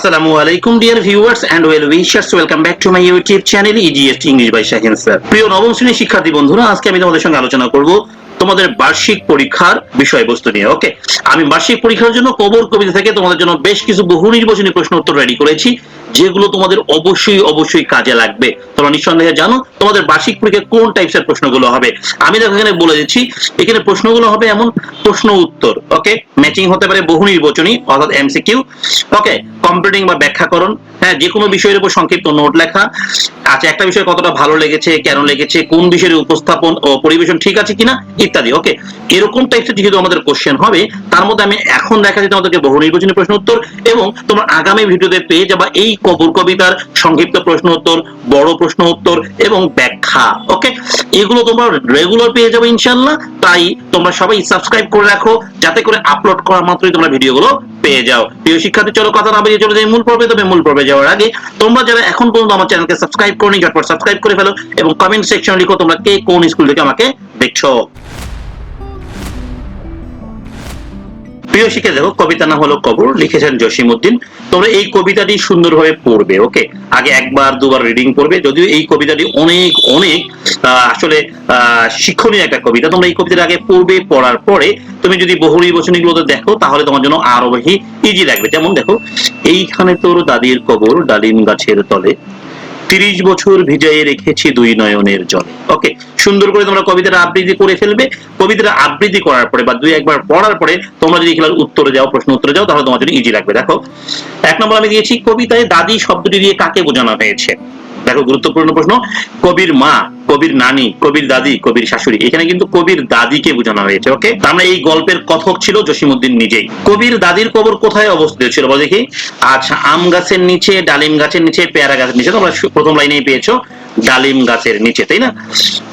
আসসালামু আলাইকুম, dear viewers and well wishers welcome back to my YouTube channel easiest English by Shahin sir প্রিয় নবম শ্রেণির শিক্ষার্থী বন্ধুরা, আজকে আমি তোমাদের সঙ্গে আলোচনা করব তোমাদের বার্ষিক পরীক্ষার বিষয়বস্তু নিয়ে ওকে আমি বার্ষিক পরীক্ষার জন্য কবর কবিতা থেকে তোমাদের জন্য বেশ কিছু বহু নির্বাচনী প্রশ্ন উত্তর রেডি করেছি, যেগুলো তোমাদের অবশ্যই অবশ্যই কাজে লাগবে। তোমরা নিঃসন্দেহে জানো তোমাদের বার্ষিক পরীক্ষায় কোন টাইপসের প্রশ্নগুলো হবে। আমি দেখো এখানে বলে দিচ্ছি, এখানে প্রশ্নগুলো হবে এমন প্রশ্ন উত্তর ওকে ম্যাচিং হতে পারে বহু নির্বাচনী, অর্থাৎ এমসিকিউ ওকে কম্পিউটিং বা ব্যাখ্যাকরণ হ্যাঁ যে কোনো বিষয়ের উপর সংক্ষিপ্ত নোট লেখা। আচ্ছা একটা বিষয় কতটা ভালো লেগেছে, কেন লেগেছে, কোন বিষয়ের উপস্থাপন ও পরিবেশন ঠিক আছে কিনা, ইত্যাদি ওকে এরকম টাইপসের যেহেতু আমাদের কোশ্চেন হবে, তার মধ্যে আমি এখন দেখা দিতে তোমাদেরকে বহু নির্বাচনী প্রশ্ন উত্তর এবং তোমরা আগামী ভিডিওতে পেয়ে যাবা এই কবর কবিতার সংক্ষিপ্ত প্রশ্ন উত্তর, বড় প্রশ্ন উত্তর এবং ব্যাখ্যা ওকে এগুলো তোমরা রেগুলার পেয়ে যাবে ইনশাল্লাহ তাই তোমরা সবাই সাবস্ক্রাইব করে রাখো, যাতে করে আপলোড করা মাত্রই তোমরা ভিডিওগুলো পেয়ে যাও। প্রিয় শিক্ষার্থী, চলো কথা না বেরিয়ে চলে যাই মূল পর্বে। তবে মূল পর্বে যাওয়ার আগে তোমরা যারা এখন পর্যন্ত আমার চ্যানেলকে সাবস্ক্রাইব করনি, ঝটপট সাবস্ক্রাইব করে ফেলো এবং কমেন্ট সেকশনে লিখো তোমরা কে কোন স্কুল থেকে আমাকে দেখছ। প্রিয় শিক্ষা দেখো কবিতা না হলো কবর, লিখেছেন জসিম উদ্দিন তোমরা এই কবিতাটি সুন্দরভাবে পড়বে ওকে আগে একবার, দুবার রিডিং করবে। যদিও এই কবিতাটি অনেক অনেক আসলে শিক্ষণীয় একটা কবিতা। তোমরা এই কবিতাটা আগে পড়বে, পড়ার পরে তুমি যদি বহু নির্বাচনীগুলোতে দেখো, তাহলে তোমার জন্য আরও বেশি ইজি লাগবে। যেমন দেখো, এইখানে তোর দাদির কবর ডালিম গাছের তলে। তিরিশ বছর ভিজাইয়ে রেখেছি দুই নয়নের জলে। ওকে, সুন্দর করে তোমরা কবিতাটা আবৃত্তি করে ফেলবে। কবিতাটা আবৃত্তি করার পরে বা দুই একবার পড়ার পরে তোমরা যদি খেলার উত্তরে যাও, প্রশ্ন উত্তরে যাও, তাহলে তোমার জন্য ইজি লাগবে। দেখো, এক নম্বর আমি দিয়েছি, কবিতায় দাদি শব্দটি দিয়ে কাকে বোঝানো হয়েছে? দেখো গুরুত্বপূর্ণ প্রশ্ন, কবির মা, কবির নানি, কবির দাদি, কবির শাশুড়ি, এখানে কিন্তু কবির দাদিকে বোঝানো হয়েছে ওকে আমরা এই গল্পের কথক ছিল জসিমউদ্দিন নিজেই। কবির দাদির কবর কোথায় অবস্থিত ছিল বল দেখি? আচ্ছা আম গাছের নিচে, ডালিম গাছের নিচে, পেয়ারা গাছের নিচে, তোমরা প্রথম লাইনেই পেয়েছ, ডালিম গাছের নিচে, তাই না?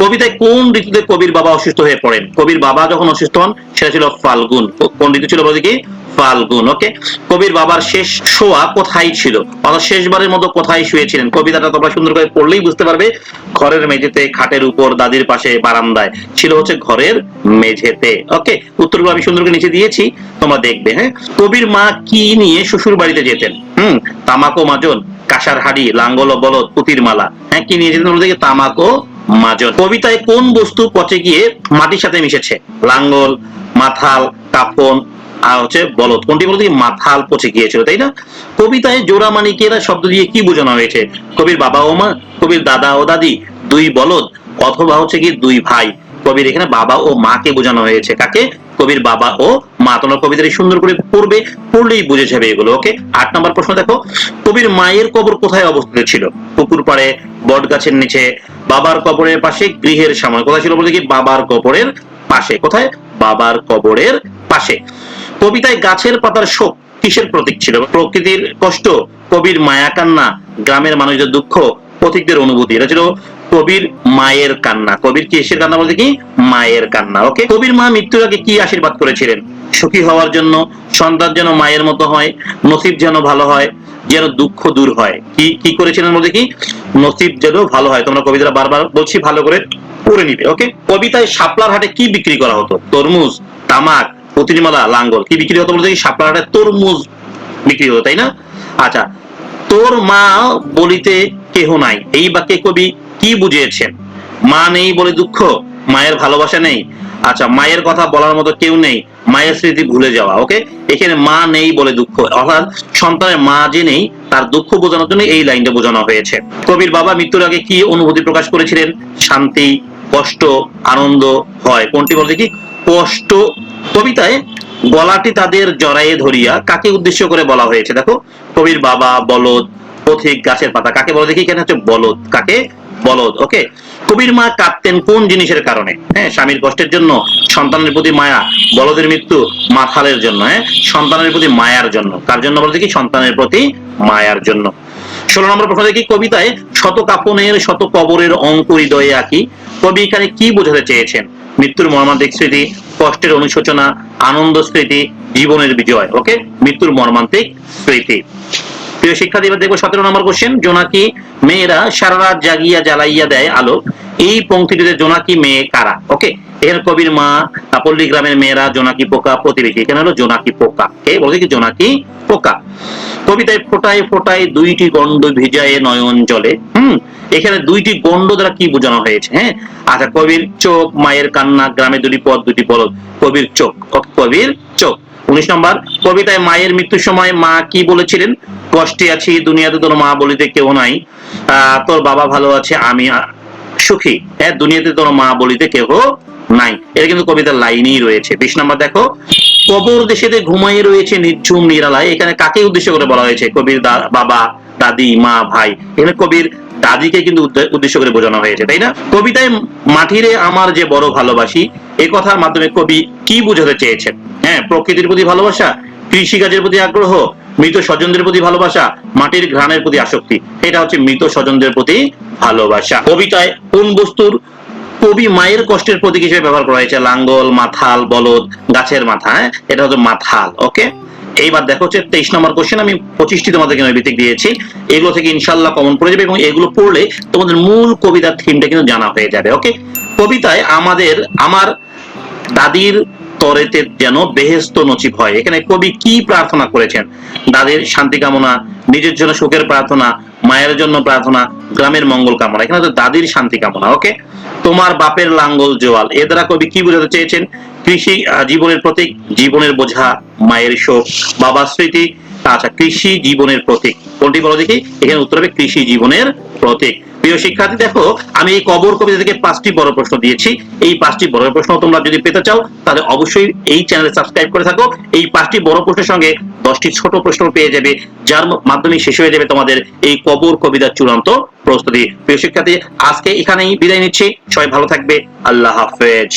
কবিতায় কোন ঋতুতে কবির বাবা অসুস্থ হয়ে পড়েন? কবির বাবা যখন অসুস্থ হন, সেটা ছিল ফাল্গুন। কোন ঋতু ছিল বল দেখি? ফাল্গুন ওকে? কবির বাবার শেষ শোয়া কোথায় ছিল? অর্থাৎ শেষবারের মতো কোথায় শুয়েছিলেন? কবিতাটা তোমরা সুন্দর করে পড়লেই বুঝতে পারবে। ঘরের মেঝেতে, খাটের উপর, দাদির পাশে, বারান্দায়। ছিল হচ্ছে ঘরের মেঝেতে। ওকে? উত্তরগুলো আমি সুন্দর করে নিচে দিয়েছি। তোমরা দেখবে হ্যাঁ? কবির মা কি নিয়ে শ্বশুর বাড়িতে যেতেন? হুম? তামাকো মাজন, কাঁসার হাড়ি, লাঙ্গল বলদ, পুতির মালা। হ্যাঁ কি নিয়ে যেতেন দেখে তামাকো মাজন। কবিতায় কোন বস্তু পচে গিয়ে মাটির সাথে মিশেছে? লাঙ্গল, মাথাল, কাফন আর হচ্ছে বলদ। কোনটি বলতে? মাথাল পচে গিয়েছিল, তাই না? কবিতায় জোড়া মানিকেরা শব্দ দিয়ে কি বোঝানো হয়েছে? কবির বাবা ও মা, কবির দাদা ও দাদি, দুই বলদ, অথবা হচ্ছে কি দুই ভাই। কবির এখানে বাবা ও মাকে বোঝানো হয়েছে। কাকে? কবির বাবা ও মা। তোমরা কবিতাটি সুন্দর করে পড়বে, পড়লেই বুঝে যাবে এগুলো, ওকে? আট নম্বর প্রশ্ন দেখো। কবির মায়ের কবর কোথায় অবস্থিত ছিল? পুকুর পাড়ে বট গাছের নিচে, বাবার কবরের পাশে, গৃহের সামনে। কোথায় ছিল বলতে কি? বাবার কবরের পাশে। কোথায়? বাবার কবরের পাশে। কবিতায় গাছের পাতার শোক কিসের প্রতীক ছিল? প্রকৃতির কষ্ট, কবির মায়া কান্না, গ্রামের মানুষদের দুঃখ, পথিকদের অনুভূতি। এটা ছিল কবির মায়ের কান্না। কবির কিসের কান্না বলতে কি? মায়ের কান্না, ওকে? কবির মা মৃত্যুর আগে কি আশীর্বাদ করেছিলেন? সুখী হওয়ার জন্য, সন্তান যেন মায়ের মতো হয়, নসিব যেন ভালো হয়, যেন দুঃখ দূর হয়। কি কি করেছিলেন বলতে কি? নসিব যেন ভালো হয়। তোমরা কবিতাটা বারবার বলছি, ভালো করে পড়ে নিবে, ওকে? কবিতায় শাপলার হাটে কি বিক্রি করা হতো? তরমুজ, তামাক প্রতিমালা লাঙ্গল। কি বিক্রি হতো বলতে? হাটে তরমুজ বিক্রি হতো, তাই না? আচ্ছা তোর মা বলিতে কেহ নাই। এই বাক্যে কবি কি বুঝিয়েছেন? মা নেই বলে দুঃখ, মায়ের ভালোবাসা নেই। আচ্ছা মায়ের কথা বলার মতো কেউ নেই, মায়ের স্মৃতি ভুলে যাওয়া, ওকে? এখানে মা নেই বলে দুঃখ, অর্থাৎ সন্তানের মা যে নেই, তার দুঃখ বোঝানোর জন্য এই লাইনটা বোঝানো হয়েছে। কবির বাবা মৃত্যুর আগে কি অনুভূতি প্রকাশ করেছিলেন? শান্তি কষ্ট আনন্দ হয়। কোনটি বলতে কি কষ্ট কবিতায় গলাটি তাদের জড়াইয়ে ধরিয়া কাকে উদ্দেশ্য করে বলা হয়েছে? দেখো, কবির বাবা, বলদ, পথিক, গাছের পাতা। কাকে বলে দেখি? এখানে হচ্ছে বলদ। কাকে? বলদ। ওকে, কবির মা কাঁদতেন কোন জিনিসের কারণে? হ্যাঁ স্বামীর কষ্টের জন্য, সন্তানের প্রতি মায়া, বলদের মৃত্যু মাথালের জন্য হ্যাঁ সন্তানের প্রতি মায়ার জন্য। কার জন্য বলতে কি সন্তানের প্রতি মায়ার জন্য। ষোলো নম্বর প্রশ্ন দেখি, কবিতায় শত কাপনের শত কবরের অঙ্ক হৃদয়ে আঁকি। কবি এখানে কি বোঝাতে চেয়েছেন? মৃত্যুর মর্মান্তিক স্মৃতি, কষ্টের অনুশোচনা, আনন্দ স্মৃতি, জীবনের বিজয় ওকে মৃত্যুর মর্মান্তিক স্মৃতি। প্রিয় শিক্ষার্থী দেখব সতেরো নম্বর কোশ্চেন জোনাকি মেয়েরা সারা রাত জাগিয়া জ্বালাইয়া দেয় আলো। এই পঙ্ক্তিটিতে জোনাকি মেয়ে কারা? ওকে এর কবির মা পল্লী গ্রামের মেয়েরা জোনাকি পোকা প্রতিবেশী। এখানে হলো জোনাকি পোকা। কে বলছে কি জোনাকি পোকা? কবিতায় ফোটায় ফোটায় দুইটি গন্ড ভিজায় নয়ন জলে। হুম? এখানে দুইটি গন্ড দ্বারা কি বোঝানো হয়েছে? হ্যাঁ? আচ্ছা কবির চোখ, মায়ের কান্না, গ্রামে দুটি পথ, দুটি বলদ। কবির চোখ। কবির চোখ। উনিশ নম্বর, কবিতায় মায়ের মৃত্যুর সময় মা কি বলেছিলেন? কষ্টে আছি, দুনিয়াতে তোর মা বলিতে কেউ নাই। তোর বাবা ভালো আছে, আমি সুখী। হ্যাঁ দুনিয়াতে তোর মা বলিতে কেহ নাই। এটা কিন্তু কবিতার লাইনই রয়েছে। বিশ নম্বর দেখো, কবর দেশেতে ঘুমাই রয়েছে নির্ঝুম নিরালায়। এখানে কাকে উদ্দেশ্য করে বলা হয়েছে? কবির বাবা, দাদি, মা, ভাই। এখানে কবির দাদিকে কিন্তু উদ্দেশ্য করে বোঝানো হয়েছে, তাই না? কবিতায় মাটিরে আমার যে বড় ভালোবাসি, এ কথার মাধ্যমে কবি কি বুঝাতে চেয়েছেন? হ্যাঁ প্রকৃতির প্রতি ভালোবাসা, কৃষিকাজের প্রতি আগ্রহ মৃত স্বজনদের প্রতি ভালোবাসা, মাটির ঘ্রাণের প্রতি আসক্তি। এটা হচ্ছে মৃত স্বজনদের প্রতি ভালোবাসা। কবিতায় কোন বস্তুর কবি মায়ের কষ্টের প্রতীক হিসেবে ব্যবহার করা হয়েছে? লাঙ্গল, মাথাল, বলদ, গাছের মাথা হ্যাঁ? এটা হচ্ছে মাথাল, ওকে? এইবার দেখো হচ্ছে তেইশ নম্বর কোশ্চেন আমি পঁচিশটি তোমাদেরকে নৈবিতিক দিয়েছি। এগুলো থেকে ইনশাল্লাহ কমন পড়ে যাবে এবং এগুলো পড়লে তোমাদের মূল কবিতার থিমটা কিন্তু জানা হয়ে যাবে, ওকে? কবিতায় আমাদের, আমার দাদির তরেতে যেন বেহেস্ত নচিব হয়। এখানে কবি কি প্রার্থনা করেছেন? দাদের শান্তি কামনা, নিজের জন্য সুখের প্রার্থনা, মায়ের জন্য প্রার্থনা, গ্রামের মঙ্গল কামনা। এখানে তো দাদির শান্তি কামনা, ওকে? তোমার বাপের লাঙ্গল জোয়াল। এ দ্বারা কবি কি বোঝাতে চেয়েছেন? কৃষি জীবনের প্রতীক, জীবনের বোঝা, মায়ের শোক। বাবার স্মৃতি আচ্ছা কৃষি জীবনের প্রতীক। কোনটি বলো দেখি? এখানে উত্তর হবে কৃষি জীবনের প্রতীক। প্রিয় শিক্ষার্থী, দেখো, আমি এই কবর কবিতা থেকে পাঁচটি বড় প্রশ্ন দিয়েছি। এই পাঁচটি বড় প্রশ্ন তোমরা যদি পেতে চাও, তাহলে অবশ্যই এই চ্যানেলে সাবস্ক্রাইব করে থাকো। এই পাঁচটি বড় প্রশ্নের সঙ্গে দশটি ছোট প্রশ্ন পেয়ে যাবে, যার মাধ্যমে শেষ হয়ে যাবে তোমাদের এই কবর কবিতার চূড়ান্ত প্রস্তুতি। প্রিয় শিক্ষার্থী, আজকে এখানেই বিদায় নিচ্ছি। সবাই ভালো থাকবে। আল্লাহ হাফেজ।